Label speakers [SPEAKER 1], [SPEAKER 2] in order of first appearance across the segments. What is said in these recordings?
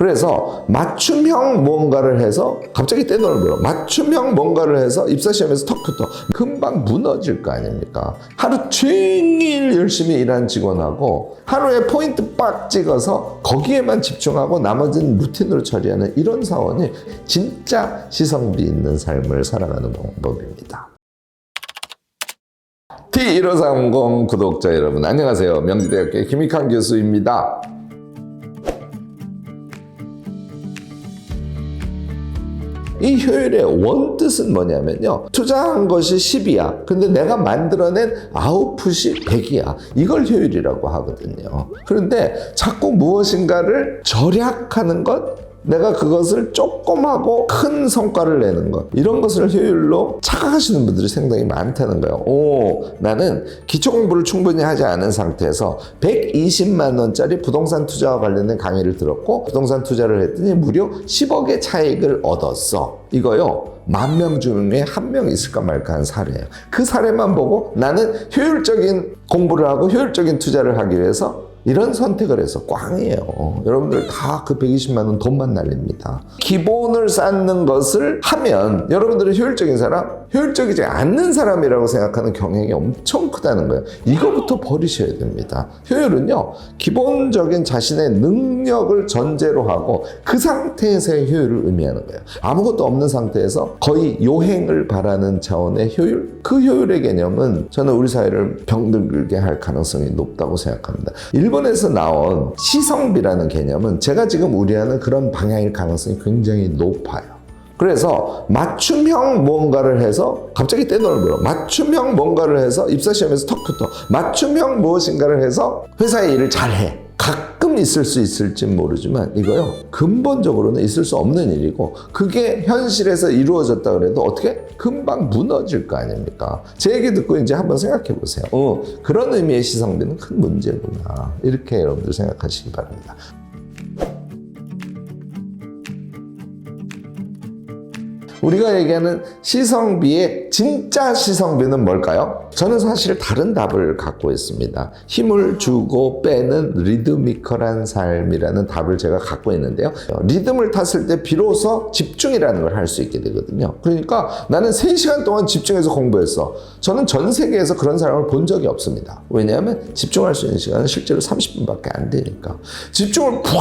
[SPEAKER 1] 그래서 맞춤형 뭔가를 해서 갑자기 벌어. 맞춤형 뭔가를 해서 입사시험에서 턱 붙어. 금방 무너질 거 아닙니까? 하루 종일 열심히 일한 직원하고 하루에 포인트 빡 찍어서 거기에만 집중하고 나머지는 루틴으로 처리하는 이런 사원이 진짜 시성비 있는 삶을 살아가는 방법입니다. T1530 구독자 여러분 안녕하세요. 명지대학교 김익환 교수입니다. 이 효율의 원뜻은 뭐냐면요. 투자한 것이 10이야. 근데 내가 만들어낸 아웃풋이 100이야. 이걸 효율이라고 하거든요. 그런데 자꾸 무엇인가를 절약하는 것, 내가 그것을 조금 하고 큰 성과를 내는 것 이런 것을 효율로 착각하시는 분들이 상당히 많다는 거예요. 오, 나는 기초 공부를 충분히 하지 않은 상태에서 120만 원짜리 부동산 투자와 관련된 강의를 들었고 부동산 투자를 했더니 무려 10억의 차익을 얻었어. 이거요. 만명 중에 한 명 있을까 말까 한 사례예요. 그 사례만 보고 나는 효율적인 공부를 하고 효율적인 투자를 하기 위해서 이런 선택을 해서 꽝이에요. 여러분들 다 그 120만 원 돈만 날립니다. 기본을 쌓는 것을 하면 여러분들은 효율적인 사람, 효율적이지 않는 사람이라고 생각하는 경향이 엄청 크다는 거예요. 이거부터 버리셔야 됩니다. 효율은요, 기본적인 자신의 능력을 전제로 하고 그 상태에서의 효율을 의미하는 거예요. 아무것도 없는 상태에서 거의 요행을 바라는 차원의 효율? 그 효율의 개념은 저는 우리 사회를 병들게 할 가능성이 높다고 생각합니다. 일본에서 나온 시성비라는 개념은 제가 지금 우려하는 그런 방향일 가능성이 굉장히 높아요. 그래서 맞춤형 뭔가를 해서 갑자기 떼돈을 벌어. 맞춤형 뭔가를 해서 입사시험에서 턱 붙어. 맞춤형 무엇인가를 해서 회사의 일을 잘해. 가끔 있을 수 있을지 모르지만 이거요 근본적으로는 있을 수 없는 일이고 그게 현실에서 이루어졌다 그래도 어떻게 금방 무너질 거 아닙니까? 제 얘기 듣고 이제 한번 생각해 보세요. 어, 그런 의미의 시성비는 큰 문제구나 이렇게 여러분들 생각하시기 바랍니다. 우리가 얘기하는 시성비의 진짜 시성비는 뭘까요? 저는 사실 다른 답을 갖고 있습니다. 힘을 주고 빼는 리드미컬한 삶이라는 답을 제가 갖고 있는데요. 리듬을 탔을 때 비로소 집중이라는 걸 할 수 있게 되거든요. 그러니까 나는 3시간 동안 집중해서 공부했어. 저는 전 세계에서 그런 사람을 본 적이 없습니다. 왜냐하면 집중할 수 있는 시간은 실제로 30분밖에 안 되니까. 집중을 푹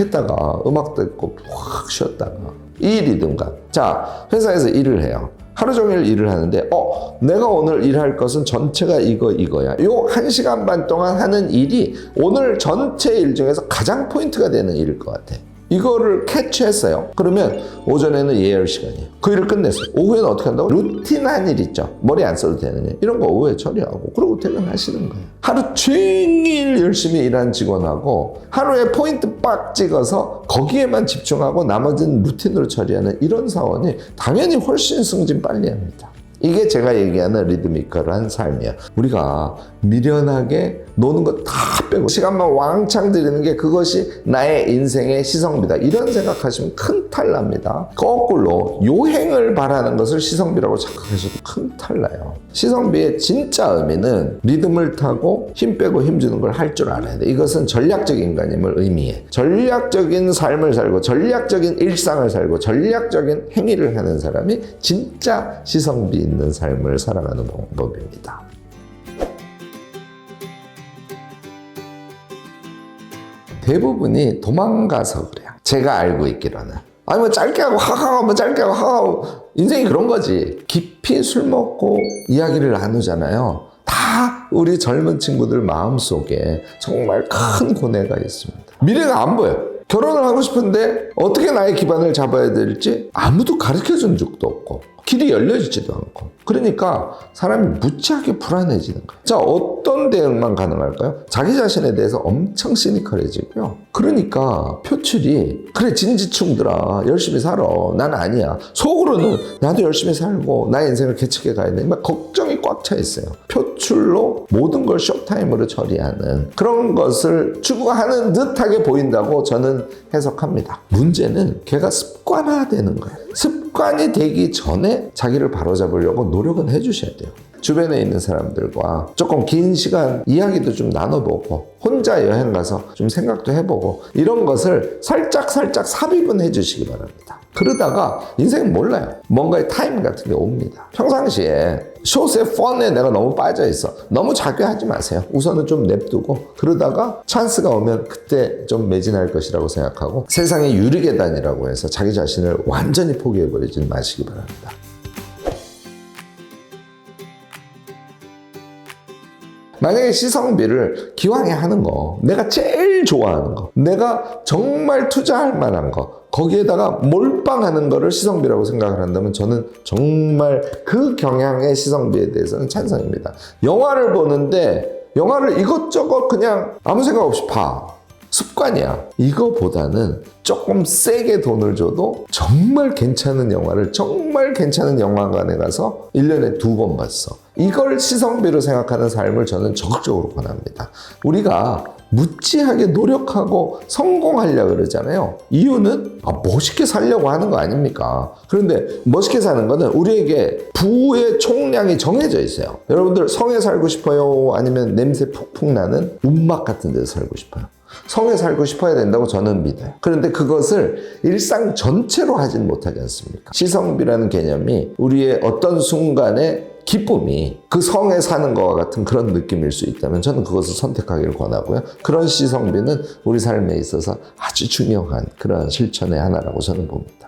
[SPEAKER 1] 했다가 음악 듣고 푹 쉬었다가 이 리듬감. 자, 회사에서 일을 해요. 하루 종일 일을 하는데, 어, 내가 오늘 일할 것은 전체가 이거, 이거야. 요 한 시간 반 동안 하는 일이 오늘 전체 일 중에서 가장 포인트가 되는 일일 것 같아. 이거를 캐치했어요. 그러면 오전에는 예열 시간이에요. 그 일을 끝냈어요. 오후에는 어떻게 한다고? 루틴한 일 있죠. 머리 안 써도 되는 일. 이런 거 오후에 처리하고 그러고 퇴근하시는 거예요. 하루 종일 열심히 일한 직원하고 하루에 포인트 빡 찍어서 거기에만 집중하고 나머지는 루틴으로 처리하는 이런 사원이 당연히 훨씬 승진 빨리 합니다. 이게 제가 얘기하는 리드미컬한 삶이야. 우리가 미련하게 노는 거 다 빼고 시간만 왕창 들이는 게 그것이 나의 인생의 시성비다. 이런 생각하시면 큰 탈 납니다. 거꾸로 요행을 바라는 것을 시성비라고 착각하셔도 큰 탈 나요. 시성비의 진짜 의미는 리듬을 타고 힘 빼고 힘 주는 걸 할 줄 알아야 돼. 이것은 전략적 인간임을 의미해. 전략적인 삶을 살고 전략적인 일상을 살고 전략적인 행위를 하는 사람이 진짜 시성비 있는 삶을 살아가는 방법입니다. 대부분이 도망가서 그래요. 제가 알고 있기로는. 아니 뭐 짧게 하고 하하 하면 짧게 하고 하하 인생이 그런 거지. 깊이 술 먹고 이야기를 나누잖아요. 다 우리 젊은 친구들 마음속에 정말 큰 고뇌가 있습니다. 미래가 안 보여. 결혼을 하고 싶은데 어떻게 나의 기반을 잡아야 될지 아무도 가르쳐 준 적도 없고 길이 열려지지도 않고 그러니까 사람이 무지하게 불안해지는 거예요. 자 어떤 대응만 가능할까요? 자기 자신에 대해서 엄청 시니컬해지고요. 그러니까 표출이 그래 진지충들아 열심히 살아 난 아니야 속으로는 나도 열심히 살고 나의 인생을 개척해 가야 돼. 막 걱정이 꽉 차 있어요. 표출로 모든 걸 쇼타임으로 처리하는 그런 것을 추구하는 듯하게 보인다고 저는 해석합니다. 문제는 걔가 습관화되는 거예요. 습관이 되기 전에 자기를 바로잡으려고 노력은 해주셔야 돼요. 주변에 있는 사람들과 조금 긴 시간 이야기도 좀 나눠보고 혼자 여행 가서 좀 생각도 해보고 이런 것을 살짝 살짝 삽입은 해주시기 바랍니다. 그러다가 인생 몰라요. 뭔가의 타임 같은 게 옵니다. 평상시에 숏의 펀에 내가 너무 빠져 있어. 너무 작게 하지 마세요. 우선은 좀 냅두고 그러다가 찬스가 오면 그때 좀 매진할 것이라고 생각하고 세상의 유리계단이라고 해서 자기 자신을 완전히 포기해버리지 마시기 바랍니다. 만약에 시성비를 기왕에 하는 거, 내가 제일 좋아하는 거, 내가 정말 투자할 만한 거, 거기에다가 몰빵하는 거를 시성비라고 생각을 한다면 저는 정말 그 경향의 시성비에 대해서는 찬성입니다. 영화를 보는데 영화를 이것저것 그냥 아무 생각 없이 봐. 습관이야. 이거보다는 조금 세게 돈을 줘도 정말 괜찮은 영화를 정말 괜찮은 영화관에 가서 1년에 두 번 봤어. 이걸 시성비로 생각하는 삶을 저는 적극적으로 권합니다. 우리가 무지하게 노력하고 성공하려 그러잖아요. 이유는 아, 멋있게 살려고 하는 거 아닙니까? 그런데 멋있게 사는 거는 우리에게 부의 총량이 정해져 있어요. 여러분들 성에 살고 싶어요? 아니면 냄새 푹푹 나는 움막 같은 데서 살고 싶어요? 성에 살고 싶어야 된다고 저는 믿어요. 그런데 그것을 일상 전체로 하진 못하지 않습니까? 시성비라는 개념이 우리의 어떤 순간에 기쁨이 그 성에 사는 것과 같은 그런 느낌일 수 있다면 저는 그것을 선택하기를 권하고요. 그런 시성비는 우리 삶에 있어서 아주 중요한 그런 실천의 하나라고 저는 봅니다.